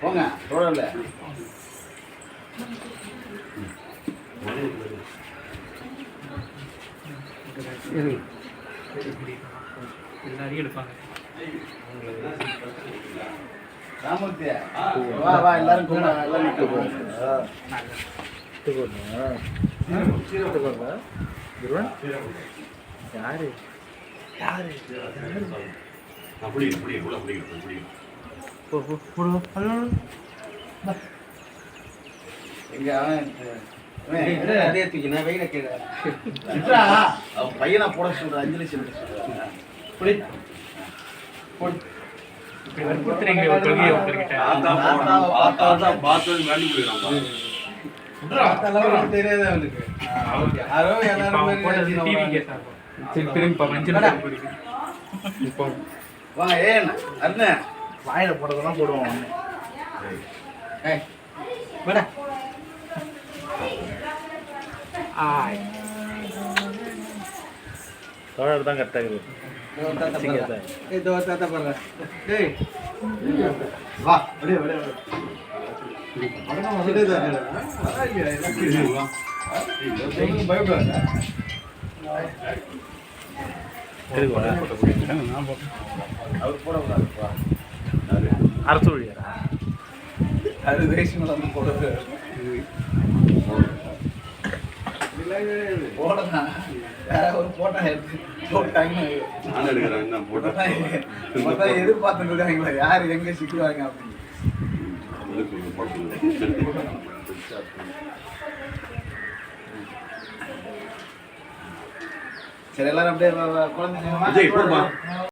போங்க. தோழல எல்லாரையும் எடுப்பாங்க ராமூர்த்தி வா வா எல்லாரும் யாரு யாரு அப்படி அப்படி உள்ள பிடிக்கணும் பிடிக்கணும். போ போ போடு எங்க அதே தூக்கி நான் வெயில. அவன் பையனா போட அஞ்சலி சொல்லிட்டு சொல்றாங்க புடி. போயிடலாம் தெரியாது அவனுக்கு. யாரோ எல்லாரும் திரும்பி வா ஏன் அண்ணே வாயில போடுறதெல்லாம் போடுவான் அவனு ஏய் வாடா ஆய். தோழர் தான் கரெக்டாக இருக்குது ஏய் தோ தாத்தா பாருங்க டேய் வா அப்படியே அப்படியே பயப்படாத. அவர் போடக்கூடாதுப்பா அரசு வழியா அது ரேஷன் வந்து போடுறது போடலாம் வேற ஒரு போட்டோ எடுத்து போட்டாங்க நான் எடுக்கிறேன் என்ன மொத்தம் எதிர்பார்த்துட்டு இருக்காங்களா யார் எங்க சிக்குவாங்க அப்படின்னு. சரி எல்லாரும் அப்படியே குழந்தைங்க